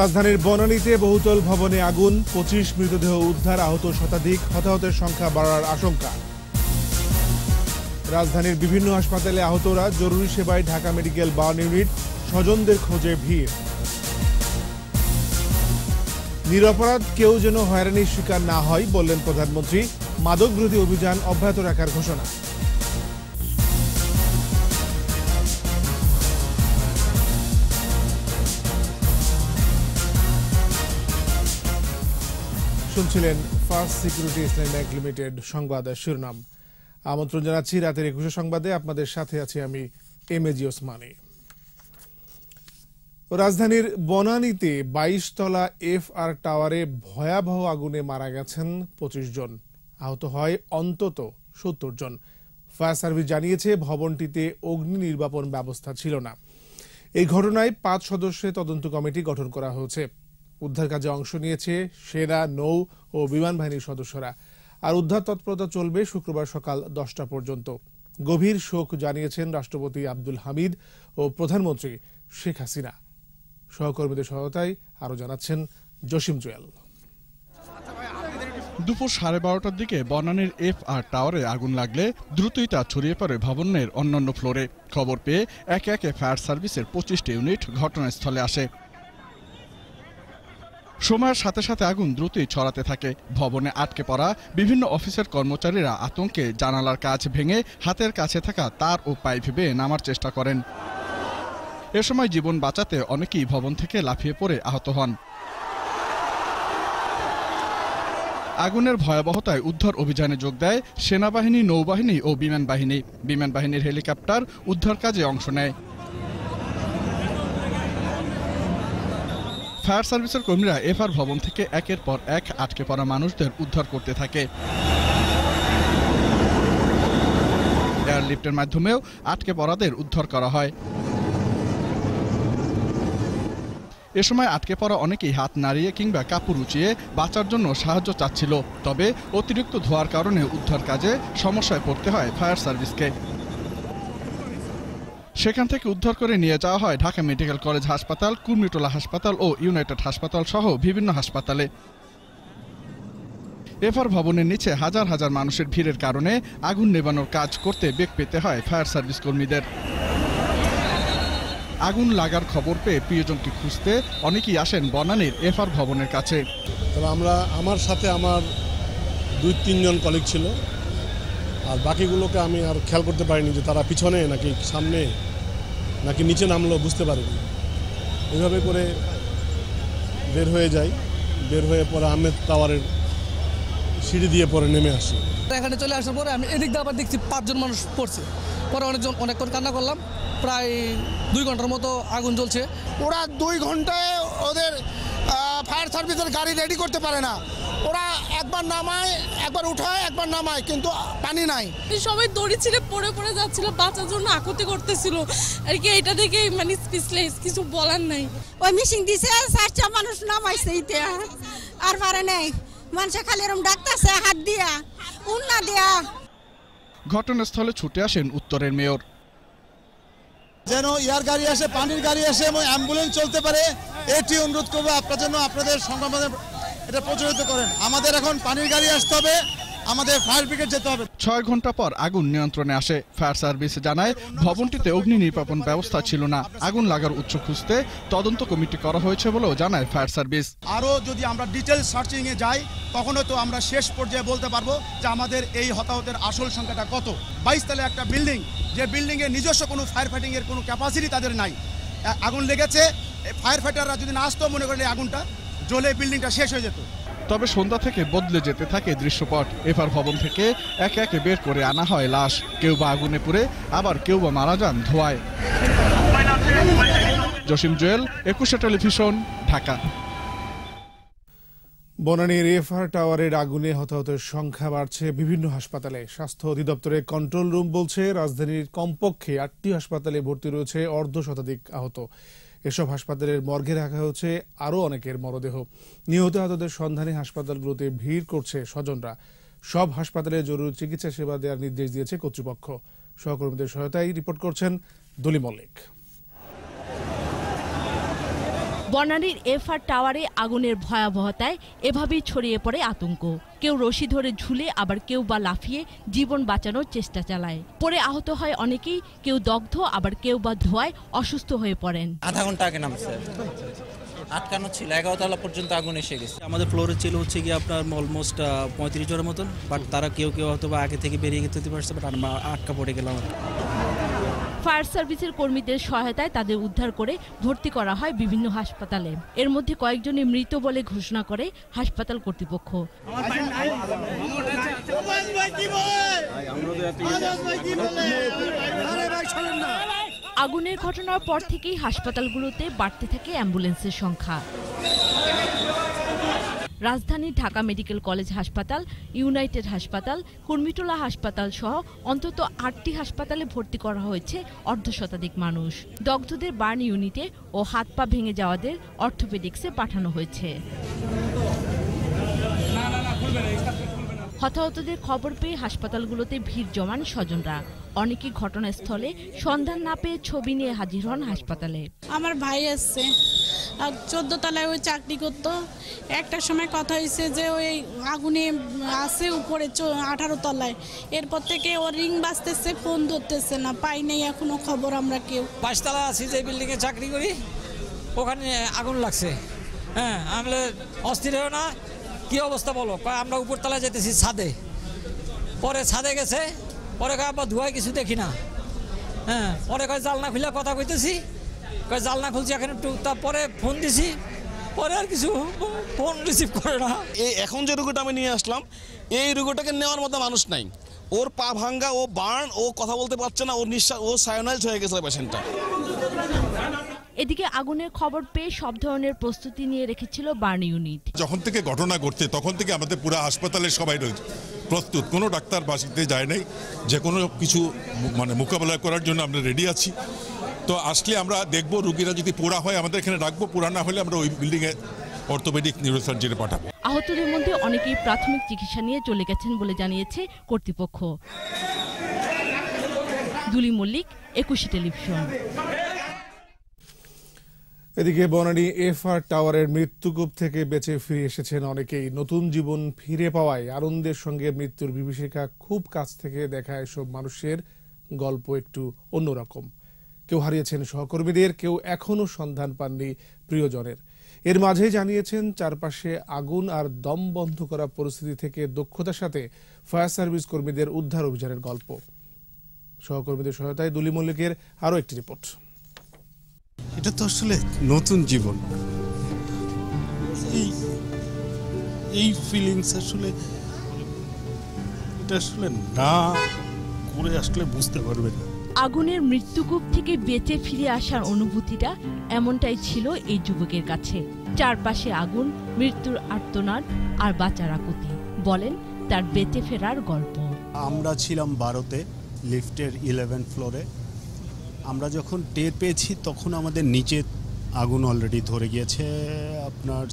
রাজধানীর বনানীতে বহুতল ভবনে আগুন, পঁচিশ মৃতদেহ উদ্ধার আহত শতাধিক, হতাহতের সংখ্যা বাড়ার আশঙ্কা। রাজধানীর বিভিন্ন হাসপাতালে আহতরা জরুরি সেবায় ঢাকা মেডিকেল বার্ন ইউনিট, স্বজনদের খোঁজে ভিড়। নিরপরাধ কেউ যেন হয়রানির শিকার না হয় বললেন প্রধানমন্ত্রী। মাদক বিরোধী অভিযান অব্যাহত রাখার ঘোষণা। শুনছিলেন First Security Islam Bank Limited সংবাদ শিরোনাম। আমন্ত্রণ জানাচ্ছি রাতের একুশে সংবাদে। আপনাদের সাথে আছি আমি এম এ জি ওসমানী রাজধানীর বনানীতে বাইশ তলা এফ আর টাওয়ারে ভয়াবহ আগুনে মারা গেছেন পঁচিশ জন। আহত হয় অন্তত সত্তর জন। ফায়ার সার্ভিস জানিয়েছে, ভবনটিতে অগ্নি নির্বাপন ব্যবস্থা ছিল না। এই ঘটনায় পাঁচ সদস্যের তদন্ত কমিটি গঠন করা হয়েছে। উদ্ধার কাজে অংশ নিয়েছে সেনা, নৌ ও বিমান বাহিনীর সদস্যরা। আর উদ্ধার তৎপরতা চলবে শুক্রবার সকাল দশটা পর্যন্ত। গভীর শোক জানিয়েছেন রাষ্ট্রপতি আব্দুল হামিদ ও প্রধানমন্ত্রী শেখ হাসিনা। সহকর্মীদের সহায়তায় আরও জানাচ্ছেন জসিম জুয়েল। দুপুর সাড়ে বারোটার দিকে বনানীর এফ আর টাওয়ারে আগুন লাগলে দ্রুতই তা ছড়িয়ে পড়ে ভবনের অন্যান্য ফ্লোরে। খবর পেয়ে একে একে ফায়ার সার্ভিসের পঁচিশটি ইউনিট ঘটনাস্থলে আসে। সময়ের সাথে সাথে আগুন দ্রুতই ছড়াতে থাকে। ভবনে আটকে পড়া বিভিন্ন অফিসের কর্মচারীরা আতঙ্কে জানালার কাজ ভেঙে হাতের কাছে থাকা তার ও পাইপ বেয়ে নামার চেষ্টা করেন। এ সময় জীবন বাঁচাতে অনেকেই ভবন থেকে লাফিয়ে পড়ে আহত হন। আগুনের ভয়াবহতায় উদ্ধার অভিযানে যোগ দেয় সেনাবাহিনী, নৌবাহিনী ও বিমান বাহিনী। বিমান বাহিনীর হেলিকপ্টার উদ্ধার কাজে অংশ নেয়। ফায়ার সার্ভিসের কর্মীরা এফআর ভবন থেকে একের পর এক আটকে পড়া মানুষদের উদ্ধার করতে থাকে। এয়ারলিফটের মাধ্যমেও আটকে পড়াদের উদ্ধার করা হয়। এ সময় আটকে পড়া অনেকেই হাত নাড়িয়ে কিংবা কাপড় উঁচিয়ে বাঁচার জন্য সাহায্য চাচ্ছিল। তবে অতিরিক্ত ধোয়ার কারণে উদ্ধার কাজে সমস্যায় পড়তে হয় ফায়ার সার্ভিসকে। সেখান থেকে উদ্ধার করে নিয়ে যাওয়া হয় ঢাকা মেডিকেল কলেজ হাসপাতাল, কুর্মিটোলা হাসপাতাল ও ইউনাইটেড হাসপাতাল সহ বিভিন্ন হাসপাতালে। এফআর ভবনের নিচে হাজার হাজার মানুষের ভিড়ের কারণে আগুন নেবানোর কাজ করতে বেগ পেতে হয় ফায়ার সার্ভিস কর্মীদের। আগুন লাগার খবর পেয়ে প্রিয়জনকে খুঁজতে অনেকেই আসেন বনানীর এফআর ভবনের কাছে। তবে আমরা আমার সাথে আমার দুই, তিনজন কলিগ ছিল। আর বাকিগুলোকে আমি আর খেয়াল করতে পারিনি যে তারা পিছনে নাকি সামনে নাকি নিচে নামলো, বুঝতে পারিনি। এইভাবে করে বের হয়ে যাই। বের হয়ে পরে আহমেদ টাওয়ারের সিঁড়ি দিয়ে পরে নেমে আসি। এখানে চলে আসার পরে আমি এদিক দিয়ে আবার দেখছি পাঁচজন মানুষ পড়ছে। পরে অনেকজন অনেকক্ষণ কান্না করলাম। প্রায় দুই ঘণ্টার মতো আগুন জ্বলছে। ওরা দুই ঘন্টায় ওদের ফায়ার সার্ভিসের গাড়ি রেডি করতে পারে না। ওরা একবার নামায় একবার উঠায় একবার নামায় কিন্তু পানি নাই। সবাই দড়ি ছিঁড়ে পড়ে পড়ে যাচ্ছিল বাঁচার জন্য আকুতি করতেছিল। আর কি এটা দেখে মানে স্পিচলেস কিছু বলার নাই। ওই মিশিং দিছে চারটা মানুষ নামাইছে ইতে আর পারে নেই। মানুষে খালি এরকম ডাকতেছে হাত দিয়া উন্না দিয়া। ঘটনাস্থলে ছুটে আসেন উত্তরের মেয়র। যেন ইয়ার গাড়ি আসে পানির গাড়ি আসে এবং অ্যাম্বুলেন্স চলতে পারে এটি অনুরোধ করব আপনার জন্য আপনাদের সংবাদ এটা প্রচলিত করেন। আমাদের এখন পানির গাড়ি আসতে হবে আমাদের ফায়ার ব্রিগেড যেতে হবে। ছয় ঘণ্টা পর আগুন নিয়ন্ত্রণে আসে। ফায়ার সার্ভিস জানায় ভবনটিতে অগ্নি নির্বাপন ব্যবস্থা ছিল না। আগুন লাগার উৎস খুঁজতে তদন্ত কমিটি করা হয়েছে বলেও জানায় ফায়ার সার্ভিস। আরও যদি আমরা ডিটেল সার্চিংয়ে যাই তখন হয়তো আমরা শেষ পর্যায়ে বলতে পারব যে আমাদের এই হতাহতের আসল সংখ্যাটা কত। বাইশ তলে একটা বিল্ডিং যে বিল্ডিংয়ে নিজস্ব কোনো ফায়ার ফাইটিংয়ের কোনো ক্যাপাসিটি তাদের নাই। আগুন লেগেছে। ফায়ার ফাইটাররা যদি না আসতো মনে এই আগুনটা জ্বলে বিল্ডিংটা শেষ হয়ে যেত। তবে সন্ধ্যা থেকে বদলে যেতে থাকে দৃশ্যপট। এফআর ভবন থেকে একে একে বের করে আনা হয় লাশ। কেউ বা আগুনে পুড়ে, আবার কেউ বা মারা যান ধোয়ায়। জসিম জুয়েল, একুশে টেলিভিশন, ঢাকা। বনানীর এফআর টাওয়ারের আগুনে হতাহতের সংখ্যা বাড়ছে বিভিন্ন হাসপাতালে। স্বাস্থ্য অধিদপ্তরের কন্ট্রোল রুম বলছে, রাজধানীর কমপক্ষে আটটি হাসপাতালে ভর্তি রয়েছে অর্ধ শতাধিক আহত। এসব হাসপাতালের মর্গে রাখা হচ্ছে আরও অনেকের মরদেহ। নিহত আহতদের সন্ধানে হাসপাতালগুলোতে ভিড় করছে স্বজনরা। সব হাসপাতালে জরুরি চিকিৎসা সেবা দেওয়ার নির্দেশ দিয়েছে কর্তৃপক্ষ। সহকর্মীদের সহায়তায় রিপোর্ট করছেন দলি মল্লিক বনানীর এফআর টাওয়ারে আগুনের ভয়াবহতায় এভাবেই ছড়িয়ে পড়ে আতঙ্ক। কেউ রশি ধরে ঝুলে আবার কেউ বা লাফিয়ে জীবন বাঁচানোর চেষ্টা চালায়। পরে আহত হয় অনেকেই কেউ দগ্ধ আবার কেউ বা ধোয়ায় অসুস্থ হয়ে পড়েন। আধা ঘণ্টা আগে নামছে। আটকানো ছিল এগারো তলা পর্যন্ত আগুন এসে গেছে। আমাদের ফ্লোরে ছিল হচ্ছে কি আপনার অলমোস্ট পঁয়ত্রিশ জনের মতন বাট তারা কেউ কেউ হয়তো বা আগে থেকে বেরিয়ে যেতে পারছে বাট আমরা আটকা পড়ে গেলাম। ফায়ার সার্ভিসের কর্মীদের সহায়তায় তাদের উদ্ধার করে ভর্তি করা হয় বিভিন্ন হাসপাতালে। এর মধ্যে কয়েকজনই মৃত বলে ঘোষণা করে হাসপাতাল কর্তৃপক্ষ। আগুনের ঘটনার পর থেকেই হাসপাতালগুলোতে বাড়তে থাকে অ্যাম্বুলেন্সের সংখ্যা। রাজধানীর ঢাকা মেডিকেল কলেজ হাসপাতাল, ইউনাইটেড হাসপাতাল, কুর্মিটোলা হাসপাতাল সহ অন্তত আটটি হাসপাতালে ভর্তি করা হয়েছে অর্ধশতাধিক মানুষ। দগ্ধদের বার্ন ইউনিটে ও হাত পা ভেঙে যাওয়াদের অর্থোপেডিক্সে পাঠানো হয়েছে। হতাহতদের খবর পেয়ে হাসপাতালগুলোতে ভিড় জমান স্বজনরা। অনেকে ঘটনাস্থলে সন্ধান না পেয়ে ছবি নিয়ে হাজির হন হাসপাতালে। আমার ভাই আসছে আর চোদ্দ তলায় ওই চাকরি করতো। একটা সময় কথা হয়েছে যে ওই আগুনে আছে উপরে আঠারো তলায়। এরপর থেকে ও রিং বাজতেছে ফোন ধরতেছে না পাই নেই এখনও খবর আমরা কেউ। পাঁচতলা আছি যে বিল্ডিংয়ে চাকরি করি ওখানে আগুন লাগছে। হ্যাঁ আমরা অস্থির হয়েও না কি অবস্থা বলো? কয়, আমরা উপরতলায় যেতেছি ছাদে। পরে ছাদে গেছে, পরে কয় আবার ধোয়ায় কিছু দেখি না। হ্যাঁ পরে কয়, জালনা খুলে কথা কইতেছি। কয়, জালনা খুলছি এখন একটু। তারপরে ফোন দিছি। পরে আর কিছু ফোন রিসিভ করে না। এই এখন যে রোগটা আমি নিয়ে আসলাম, এই রোগটাকে নেওয়ার মতো মানুষ নাই। ওর পা ভাঙ্গা, ও বার্ন, ও কথা বলতে পারছে না ওর নিঃশ্বাস, ও সায়োনাইজ হয়ে গেছে পেশেন্টটা এদিকে আগুনের খবর পেয়ে সব ধরনের প্রস্তুতি নিয়ে রেখেছিল বার্ন ইউনিট। যখন থেকে ঘটনা ঘটছে তখন থেকে আমাদের পুরো হাসপাতালে সবাই রয়েছে। প্রস্তুত। কোনো ডাক্তার বাসিতে যায় নাই। যে কোনো কিছু মানে মোকাবেলা করার জন্য আমরা রেডি আছি। তো আসলে আমরা দেখব রুগীরা যদি পোড়া হয় আমাদের এখানে রাখব। পোড়া না হলে আমরা ওই বিল্ডিংয়ে অর্থোপেডিক নিউরোসার্জারি পাঠাবো। আহতদের মধ্যে অনেকেই প্রাথমিক চিকিৎসা নিয়ে চলে গেছেন বলে জানিয়েছে কর্তৃপক্ষ। দুলি মল্লিক একুশে টেলিভিশন। এদিকে বনানী এফ আর টাওয়ারের মৃত্যুকূপ থেকে বেঁচে ফিরে এসেছেন অনেকেই। নতুন জীবন ফিরে পাওয়ায় আনন্দের সঙ্গে মৃত্যুর বিভীষিকা খুব কাছ থেকে দেখা এসব মানুষের গল্প একটু অন্যরকম। কেউ হারিয়েছেন সহকর্মীদের, কেউ এখনও সন্ধান পাননি প্রিয়জনের। এর মাঝে জানিয়েছেন, চারপাশে আগুন আর দম বন্ধ করা পরিস্থিতি থেকে দক্ষতার সাথে ফায়ার সার্ভিস কর্মীদের উদ্ধার অভিযানের গল্প। সহকর্মীদের সহায়তায় দুলি মল্লিকের আরও একটি রিপোর্ট। এটা তো আসলে নতুন জীবন। এই এই ফিলিংস আসলে এটা আসলে না করে আসলে বুঝতে পারবে না। আগুনের মৃত্যুকূপ থেকে বেঁচে ফিরে আসার অনুভূতিটা এমনটাই ছিল এই যুবকের কাছে। চারপাশে আগুন মৃত্যুর আর্তনাদ আর বাঁচার আকুতি। বলেন তার বেঁচে ফেরার গল্প। আমরা ছিলাম বারোতে লিফটের ইলেভেন ফ্লোরে আমরা যখন টের পেয়েছি তখন আমাদের নিচে আগুন অলরেডি ধরে গিয়েছে। আপনার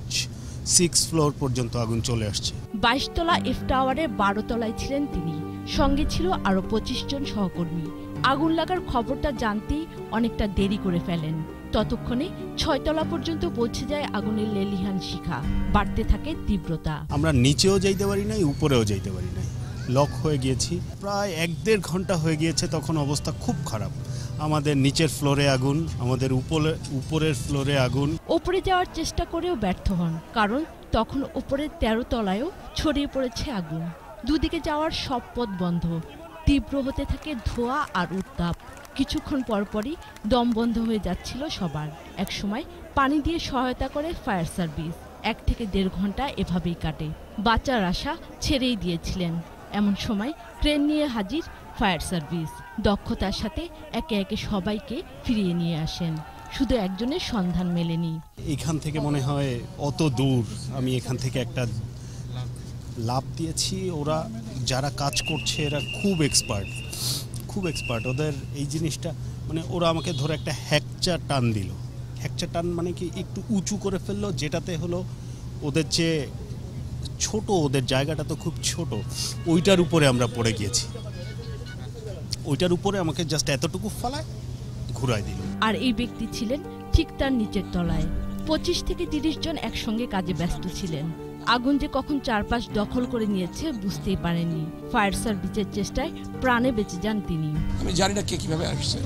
সিক্স ফ্লোর পর্যন্ত আগুন চলে আসছে। বাইশতলা এফ টাওয়ারে বারো তলায় ছিলেন তিনি। সঙ্গে ছিল আরও পঁচিশ জন সহকর্মী। আগুন লাগার খবরটা জানতেই অনেকটা দেরি করে ফেলেন। ততক্ষণে ছয়তলা পর্যন্ত পৌঁছে যায় আগুনের লেলিহান শিখা। বাড়তে থাকে তীব্রতা। আমরা নিচেও যাইতে পারি নাই উপরেও যাইতে পারি নাই। লক হয়ে গিয়েছি। প্রায় এক দেড় ঘণ্টা হয়ে গিয়েছে তখন অবস্থা খুব খারাপ। আমাদের নিচের ফ্লোরে আগুন, আমাদের উপরে উপরের ফ্লোরে আগুন। ওপরে যাওয়ার চেষ্টা করেও ব্যর্থ হন, কারণ তখন ওপরের তেরো তলায়ও ছড়িয়ে পড়েছে আগুন। দুদিকে যাওয়ার সব পথ বন্ধ। তীব্র হতে থাকে ধোঁয়া আর উত্তাপ। কিছুক্ষণ পরপরই দম বন্ধ হয়ে যাচ্ছিল সবার। একসময় পানি দিয়ে সহায়তা করে ফায়ার সার্ভিস। এক থেকে দেড় ঘণ্টা এভাবেই কাটে। বাঁচার আশা ছেড়েই দিয়েছিলেন। এমন সময় ট্রেন নিয়ে হাজির ফায়ার সার্ভিস। দক্ষতার সাথে একে একে সবাইকে ফিরিয়ে নিয়ে আসেন। শুধু একজনের সন্ধান মেলেনি। এখান থেকে মনে হয় অত দূর আমি এখান থেকে একটা লাভ দিয়েছি। ওরা যারা কাজ করছে, এরা খুব এক্সপার্ট খুব এক্সপার্ট ওদের এই জিনিসটা মানে ওরা আমাকে ধরে একটা হ্যাকচার টান দিল। হ্যাকচার টান মানে কি, একটু উঁচু করে ফেলল, যেটাতে হলো ওদের যে ছোট, ওদের জায়গাটা তো খুব ছোট, ওইটার উপরে আমরা পড়ে গিয়েছি। ওইটার উপরে আমাকে জাস্ট এতটুকু ফলায় ঘুরাই দিল। আর এই ব্যক্তি ছিলেন ঠিক তার নিচের তলায়। পঁচিশ থেকে তিরিশ জন একসঙ্গে কাজে ব্যস্ত ছিলেন। আগুন যে কখন চারপাশ দখল করে নিয়েছে বুঝতেই পারেননি। ফায়ার সার্ভিসের চেষ্টায় প্রাণে বেঁচে যান তিনি। আমি জানি না কে কীভাবে আসছে।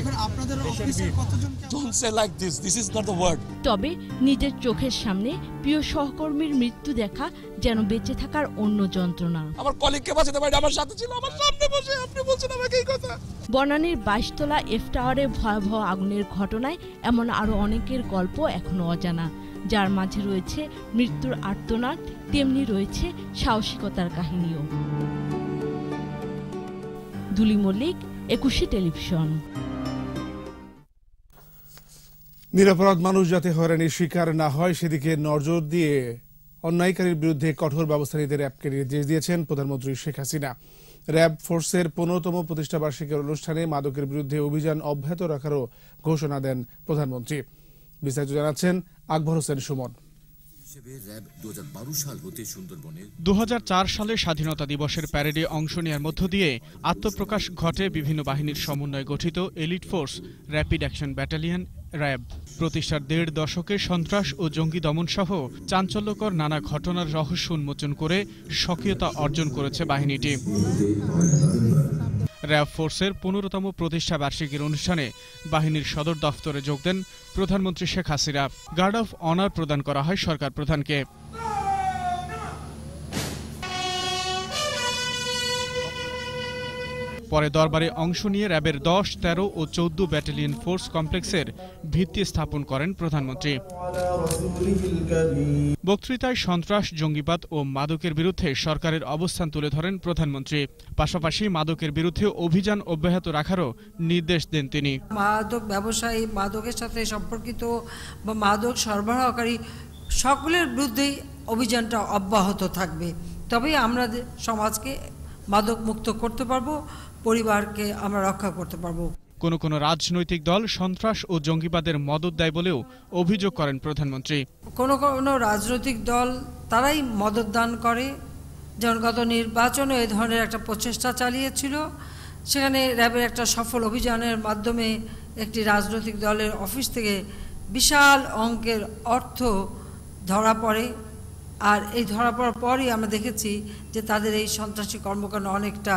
এখন আপনাদের অফিসের কতজন don't say like this this is not the word তবে নিজের চোখের সামনে প্রিয় সহকর্মীর মৃত্যু দেখা যেন বেঁচে থাকার অন্য যন্ত্রণা। আমার কলিগকে বাঁচাতে পারি? আমার সাথে ছিল। আমার সামনে বসে আপনি বলছেন আমাকে এই কথা। বনানীর বাইশতলা এফ টাওয়ারে ভয়াবহ আগুনের ঘটনায় এমন আরও অনেকের গল্প এখনও অজানা। যার মাঝে রয়েছে মৃত্যুর আর্তনাদ, তেমনি রয়েছে সাহসিকতার কাহিনীও। দুলি মল্লিক, একুশে টেলিভিশন। নিরাপরাধ মানুষ যাতে হয়রানির শিকার না হয়, সেদিকে নজর দিয়ে অন্যায়কারীর বিরুদ্ধে কঠোর ব্যবস্থা নিতে র্যাবকে নির্দেশ দিয়েছেন প্রধানমন্ত্রী শেখ হাসিনা। র্যাব ফোর্সের পনেরোতম প্রতিষ্ঠা বার্ষিকীর অনুষ্ঠানে মাদকের বিরুদ্ধে অভিযান অব্যাহত রাখারও ঘোষণা দেন প্রধানমন্ত্রী। বিস্তারিত জানাচ্ছেন আকবর হোসেন সুমন। দু সাল হতে সুন্দরবনের সালে স্বাধীনতা দিবসের প্যারেডে অংশ নেওয়ার মধ্য দিয়ে আত্মপ্রকাশ ঘটে বিভিন্ন বাহিনীর সমন্বয়ে গঠিত elite force rapid action battalion RAB. প্রতিষ্ঠার দেড় দশকে সন্ত্রাস ও জঙ্গি দমন সহ চাঞ্চল্যকর নানা ঘটনার রহস্য উন্মোচন করে সক্রিয়তা অর্জন করেছে বাহিনীটি। র্যাব ফোর্সের পনেরোতম প্রতিষ্ঠা বার্ষিকীর অনুষ্ঠানে বাহিনীর সদর দফতরে যোগ দেন প্রধানমন্ত্রী Sheikh Hasina. Guard of honour প্রদান করা হয় সরকার প্রধানকে। পরে দরবারে অংশ নিয়ে র্যাবের দশ, তেরো ও চৌদ্দ ব্যাটালিয়ন ফোর্স কমপ্লেক্সের ভিত্তি স্থাপন করেন প্রধানমন্ত্রী। বক্তৃতায় সন্ত্রাস, জঙ্গিবাদ ও মাদকের বিরুদ্ধে সরকারের অবস্থান তুলে ধরেন প্রধানমন্ত্রী। পাশাপাশি মাদকের বিরুদ্ধে অভিযান অব্যাহত রাখারও নির্দেশ দেন তিনি। মাদক ব্যবসায়ী, মাদকের সাথে সম্পর্কিত বা মাদক সরবরাহকারী সকলের বিরুদ্ধেই অভিযানটা অব্যাহত থাকবে। তবেই আমরা সমাজকে মাদক মুক্ত করতে পারব পরিবারকে আমরা রক্ষা করতে পারব। কোনো কোনো রাজনৈতিক দল সন্ত্রাস ও জঙ্গিবাদের মদত দেয় বলেও অভিযোগ করেন প্রধানমন্ত্রী। কোনো কোনো রাজনৈতিক দল তারাই মদত দান করে। যেমন গত নির্বাচনে এই ধরনের একটা প্রচেষ্টা চালিয়েছিল। সেখানে র্যাবের একটা সফল অভিযানের মাধ্যমে একটি রাজনৈতিক দলের অফিস থেকে বিশাল অঙ্কের অর্থ ধরা পড়ে। আর এই ধরা পড়ার পরই আমরা দেখেছি যে তাদের এই সন্ত্রাসী কর্মকাণ্ড অনেকটা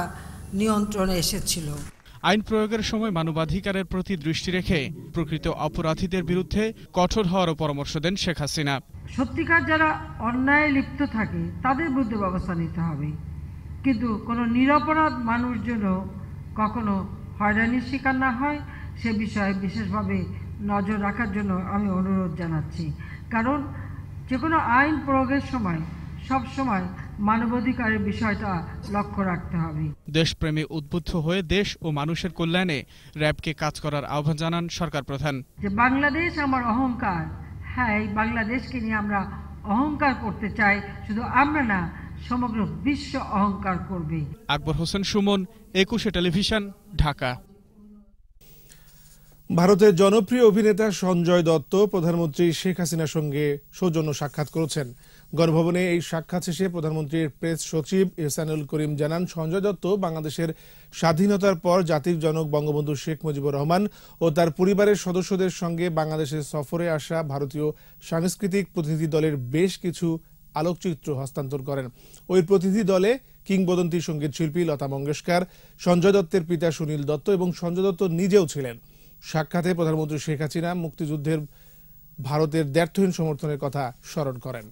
নিয়ন্ত্রণে এসেছিল। আইন প্রয়োগের সময় মানবাধিকারের প্রতি দৃষ্টি রেখে প্রকৃত অপরাধীদের বিরুদ্ধে কঠোর হওয়ারও পরামর্শ দেন শেখ হাসিনা। সত্যিকার যারা অন্যায় লিপ্ত থাকে তাদের বিরুদ্ধে ব্যবস্থা নিতে হবে। কিন্তু কোনো নিরাপরাধ মানুষ যেন কখনো হয়রানির শিকার না হয়। সে বিষয়ে বিশেষভাবে নজর রাখার জন্য আমি অনুরোধ জানাচ্ছি। কারণ যে কোনো আইন প্রয়োগের সময় সব সময় মানবাধিকারের বিষয়টা লক্ষ্য রাখতে হবে। দেশপ্রেমে উদ্বুদ্ধ হয়ে দেশ ও মানুষের কল্যাণে র্যাবকে কাজ করার আহ্বান জানান সরকার প্রধান। যে বাংলাদেশ আমার অহংকার হ্যাঁ এই বাংলাদেশকে নিয়ে আমরা অহংকার করতে চাই শুধু আমরা না সমগ্র বিশ্ব অহংকার করবে। আকবর হোসেন সুমন একুশে টেলিভিশন ঢাকা। ভারতের জনপ্রিয় অভিনেতা সঞ্জয় দত্ত প্রধানমন্ত্রী শেখ হাসিনার সঙ্গে সৌজন্য সাক্ষাৎ করেছেন। গণভবনে এই সাক্ষাৎ শেষে প্রধানমন্ত্রীর প্রেস সচিব ইহসানুল করিম জানান, সঞ্জয় দত্ত বাংলাদেশের স্বাধীনতার পর জাতির জনক বঙ্গবন্ধু শেখ মুজিবুর রহমান ও তার পরিবারের সদস্যদের সঙ্গে বাংলাদেশের সফরে আসা ভারতীয় সাংস্কৃতিক প্রতিনিধি দলের বেশ কিছু আলোকচিত্র হস্তান্তর করেন। ওই প্রতিনিধি দলে কিংবদন্তি সংগীত শিল্পী লতা মঙ্গেশকর, সঞ্জয় দত্তের পিতা সুনীল দত্ত এবং সঞ্জয় দত্ত নিজেও ছিলেন। সাক্ষাতে প্রধানমন্ত্রী শেখ হাসিনা মুক্তিযুদ্ধের ভারতের দ্ব্যর্থহীন সমর্থনের কথা স্মরণ করেন।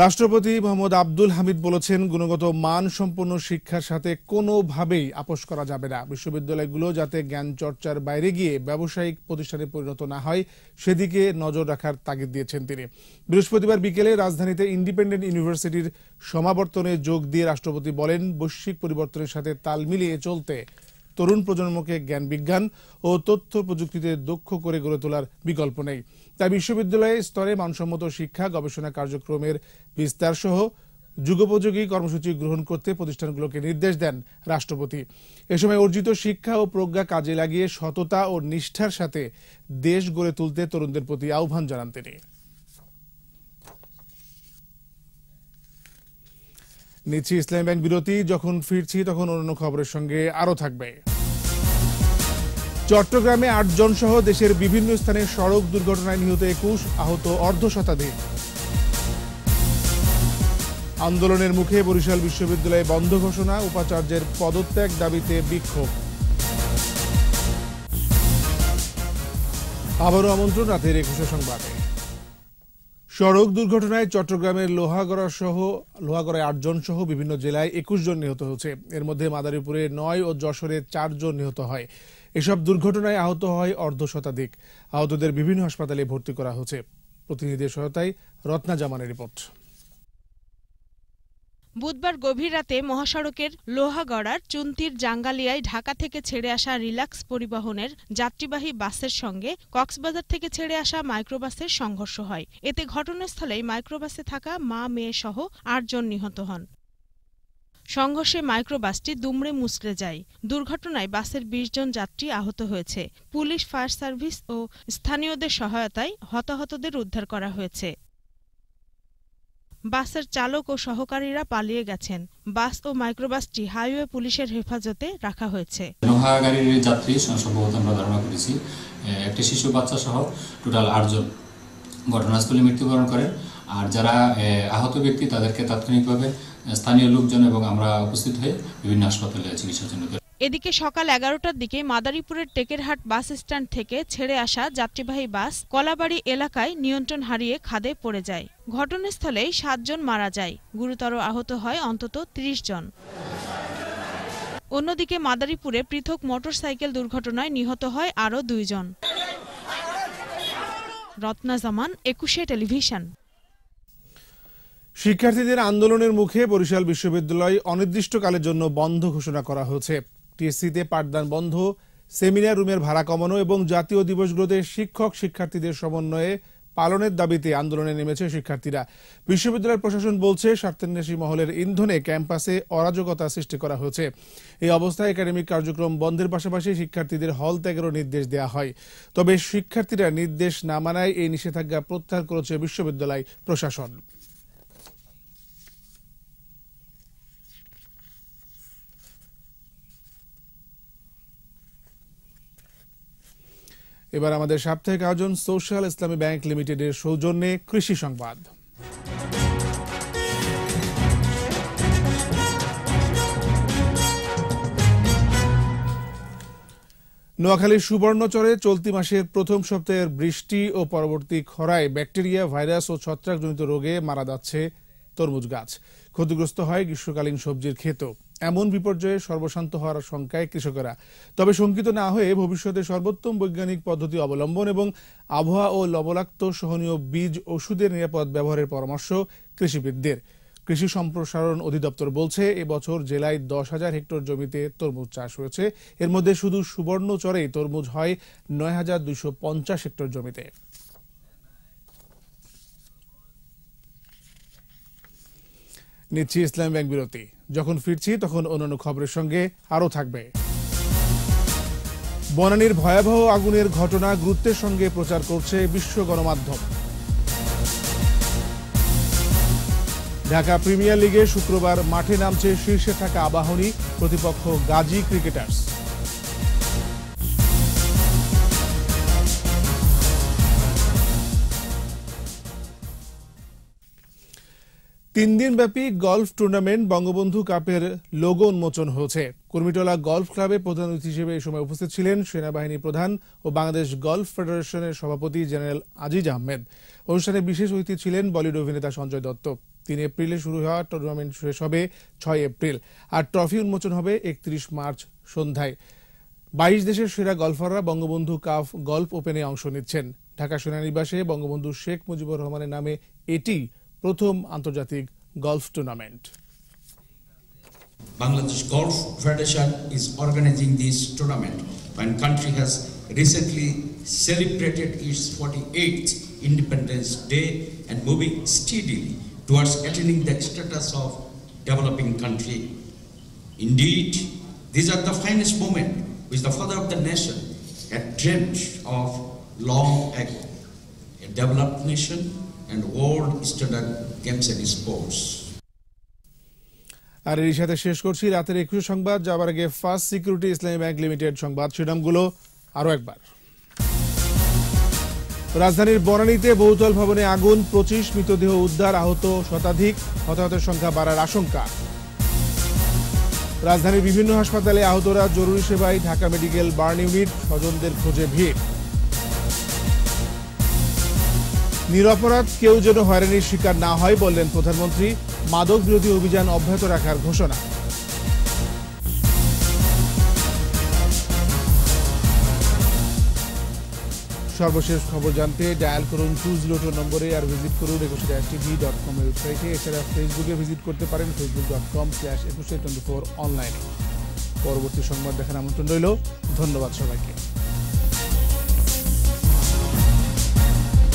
রাষ্ট্রপতি মোহাম্মদ আব্দুল হামিদ বলেছেন, গুণগত মান সম্পন্ন শিক্ষার সাথে কোনোভাবেই আপোষ করা যাবে না। বিশ্ববিদ্যালয়গুলো যাতে জ্ঞান চর্চার বাইরে গিয়ে ব্যবসায়িক প্রতিষ্ঠানে পরিণত না হয়, সেদিকে নজর রাখার তাগিদ দিয়েছেন তিনি। বৃহস্পতিবার বিকেলে রাজধানীতে ইন্ডিপেন্ডেন্ট ইউনিভার্সিটির সমাবর্তনে যোগ দিয়ে রাষ্ট্রপতি বলেন, বৈশ্বিক পরিবর্তনের সাথে তাল মিলিয়ে চলতে তরুণ প্রজন্মকে জ্ঞান বিজ্ঞান ও তথ্য প্রযুক্তিতে দক্ষ করে গড়ে তোলার বিকল্প নেই। তাই বিশ্ববিদ্যালয়ে স্তরে মানসম্মত শিক্ষা, গবেষণা কার্যক্রমের বিস্তার সহ যুগোপযোগী কর্মসূচি গ্রহণ করতে প্রতিষ্ঠানগুলোকে নির্দেশ দেন রাষ্ট্রপতি। এ সময় অর্জিত শিক্ষা ও প্রজ্ঞা কাজে লাগিয়ে সততা ও নিষ্ঠার সাথে দেশ গড়ে তুলতে তরুণদের প্রতি আহ্বান জানান তিনি। নিচ্ছি ইসলামী ব্যাংক বিরতি, যখন ফিরছি তখন অন্য খবরের সঙ্গে আরও থাকবে। চট্টগ্রামে আটজন সহ দেশের বিভিন্ন স্থানে সড়ক দুর্ঘটনায় নিহত একুশ আহত অর্ধ শতাধিক আন্দোলনের মুখে বরিশাল বিশ্ববিদ্যালয়ে বন্ধ ঘোষণা, উপাচার্যের পদত্যাগ দাবিতে বিক্ষোভ। আবারও আমন্ত্রণ রাতের একুশে সংবাদে। সড়ক দুর্ঘটনায় চট্টগ্রামের লোহাগড়া সহ, লোহাগড়ায় আটজন সহ বিভিন্ন জেলায় একুশ জন নিহত হয়েছে। এর মধ্যে মাদারীপুরে নয় ও যশোরে চারজন নিহত হয়। এসব দুর্ঘটনায় আহত হয় অর্ধ শতাধিক আহতদের বিভিন্ন হাসপাতালে ভর্তি করা হয়েছে। প্রতিনিধিদের সহায়তায় রত্না জামানের রিপোর্ট। বুধবার গভীর রাতে মহাসড়কের লোহাগড়ার চুন্তির জাঙ্গালিয়ায় ঢাকা থেকে ছেড়ে আসা রিলাক্স পরিবহনের যাত্রীবাহী বাসের সঙ্গে কক্সবাজার থেকে ছেড়ে আসা মাইক্রোবাসের সংঘর্ষ হয়। এতে ঘটনাস্থলেই মাইক্রোবাসে থাকা মা, মেয়ে সহ আটজন নিহত হন। সংঘর্ষে মাইক্রোবাসটি দুমড়ে মুচড়ে যায়। দুর্ঘটনায় বাসের বিশ জন যাত্রী আহত হয়েছে। পুলিশ, ফায়ার সার্ভিস ও স্থানীয়দের সহায়তায় হতাহতদের উদ্ধার করা হয়েছে। বাসের চালক ও সহকারীরা পালিয়ে গেছেন। বাস ও মাইক্রোবাসটি হাইওয়ে পুলিশের হেফাজতে রাখা হয়েছে। লোহা গাড়ির যাত্রী সম্ভবত আমরা ধারণা করেছি একটি শিশু বাচ্চা সহ টোটাল আটজন ঘটনাস্থলে মৃত্যুবরণ করেন। আর যারা আহত ব্যক্তি তাদেরকে তাৎক্ষণিকভাবে স্থানীয় লোকজন এবং আমরা উপস্থিত হয়ে বিভিন্ন হাসপাতালে চিকিৎসার জন্য এদিকে সকাল এগারোটার দিকে মাদারীপুরের টেকেরহাট বাস স্ট্যান্ড থেকে ছেড়ে আসা যাত্রীবাহী বাস কলাবাড়ি এলাকায় নিয়ন্ত্রণ হারিয়ে খাদে পড়ে যায়। ঘটনাস্থলেই সাতজন মারা যায়। গুরুতর আহত হয় অন্তত ত্রিশ জন। অন্যদিকে মাদারীপুরে পৃথক মোটরসাইকেল দুর্ঘটনায় নিহত হয় আরও দুইজন। রত্না জামান, একুশে টেলিভিশন। শিক্ষার্থীদের আন্দোলনের মুখে বরিশাল বিশ্ববিদ্যালয় অনির্দিষ্টকালের জন্য বন্ধ ঘোষণা করা হয়েছে। টিএসসিতে পাঠদান বন্ধ, সেমিনার রুমের ভাড়া কমানো এবং জাতীয় দিবসগুলোতে শিক্ষক শিক্ষার্থীদের সমন্বয়ে পালনের দাবিতে আন্দোলনে নেমেছে শিক্ষার্থীরা। বিশ্ববিদ্যালয় প্রশাসন বলছে, স্বার্থান্বেষী মহলের ইন্ধনে ক্যাম্পাসে অরাজকতা সৃষ্টি করা হয়েছে। এই অবস্থায় একাডেমিক কার্যক্রম বন্ধের পাশাপাশি শিক্ষার্থীদের হল ত্যাগেরও নির্দেশ দেওয়া হয়। তবে শিক্ষার্থীরা নির্দেশ না মানায় এই নিষেধাজ্ঞা প্রত্যাহার করেছে বিশ্ববিদ্যালয় প্রশাসন। এবার আমাদের সাপ্তাহিক আয়োজন সোশ্যাল ইসলামী ব্যাংক লিমিটেডের সৌজন্যে কৃষি সংবাদ। নোয়াখালীর সুবর্ণচরে চলতি মাসের প্রথম সপ্তাহের বৃষ্টি ও পরবর্তী খরায় ব্যাকটেরিয়া, ভাইরাস ও ছত্রাকজনিত রোগে মারা যাচ্ছে তরমুজ গাছ। ক্ষতিগ্রস্ত হয় গ্রীষ্মকালীন সবজির ক্ষেত এমন বিপর্যয়ে সর্বশান্ত হওয়ার শঙ্কায় কৃষকেরা। তবে শঙ্কিত না হয়ে ভবিষ্যতে সর্বোত্তম বৈজ্ঞানিক পদ্ধতি অবলম্বন এবং আবহাওয়া ও লবণাক্ত সহনীয় বীজ ওষুধের নিরাপদ ব্যবহারের পরামর্শ কৃষিবিদদের। কৃষি সম্প্রসারণ অধিদপ্তর বলছে, এবছর জেলায় দশ হাজার হেক্টর জমিতে তরমুজ চাষ হয়েছে। এর মধ্যে শুধু সুবর্ণচরেই তরমুজ হয় নয় হাজার দুইশো পঞ্চাশ হেক্টর জমিতে। নিচ্ছি ইসলাম ব্যাংক বিরতি। যখন ফিরছি, তখন অন্যান্য খবরের সঙ্গে আরও থাকবে। বনানীর ভয়াবহ আগুনের ঘটনা গুরুত্বের সঙ্গে প্রচার করছে বিশ্ব গণমাধ্যম। ঢাকা প্রিমিয়ার লিগে শুক্রবার মাঠে নামছে শীর্ষে থাকা আবাহনী প্রতিপক্ষ গাজী ক্রিকেটার্স। তিন দিনব্যাপী গলফ টুর্নামেন্ট বঙ্গবন্ধু কাপের লোগো উন্মোচন হয়েছে। কুর্মিটোলা গলফ ক্লাবে প্রধান অতিথি হিসেবে এই সময় উপস্থিত ছিলেন সেনাবাহিনী প্রধান ও বাংলাদেশ গলফ ফেডারেশনের সভাপতি জেনারেল আজিজ আহমেদ। অনুষ্ঠানে বিশেষ অতিথি ছিলেন বলিউড অভিনেতা সঞ্জয় দত্ত। তিন এপ্রিলে শুরু হওয়া টুর্নামেন্ট শেষ হবে ছয় এপ্রিল আর ট্রফি উন্মোচন হবে একত্রিশ মার্চ সন্ধ্যায়। বাইশ দেশের সেরা গলফাররা বঙ্গবন্ধু কাপ গল্ফ ওপেনে অংশ নিচ্ছেন। ঢাকা সেনানিবাসে বঙ্গবন্ধু শেখ মুজিবুর রহমানের নামে এটি প্রথম আন্তর্জাতিক golf tournament Bangladesh Golf Federation is organizing this tournament when country has recently celebrated its 48th Independence Day and moving steadily towards attaining the status of developing country. Indeed, these are the finest moments which the father of the nation had dreamt of long ago. A developed nation and world standard games and sports. আর এর সাথে শেষ করছি রাতের একুশে সংবাদ। যাবার আগে First Security Islami Bank Limited সংবাদ শিরোনামগুলো আরও একবার। রাজধানীর বনানীতে বহুতল ভবনে আগুন, পঁচিশ মৃতদেহ উদ্ধার, আহত শতাধিক হতাহতের সংখ্যা বাড়ার আশঙ্কা। রাজধানীর বিভিন্ন হাসপাতালে আহতরা জরুরি সেবায় ঢাকা মেডিকেল বার্ন ইউনিট স্বজনদের খোঁজে ভিড়। নিরপরাধ কেউ যেন হয়রানির শিকার না হয় বললেন প্রধানমন্ত্রী। মাদক বিরোধী অভিযান অব্যাহত রাখার ঘোষণা। সর্বশেষ খবর জানতে ডায়াল করুন টু জিরো টু নম্বরে আর ভিজিট করুন একুশে ড্যাশ টিভি ডট কম ওয়েবসাইটে। এছাড়া ফেসবুকে ভিজিট করতে পারেন Facebook dot com slash Ekushey twenty four অনলাইনে পরবর্তী সংবাদ দেখার আমন্ত্রণ রইল। ধন্যবাদ সবাইকে।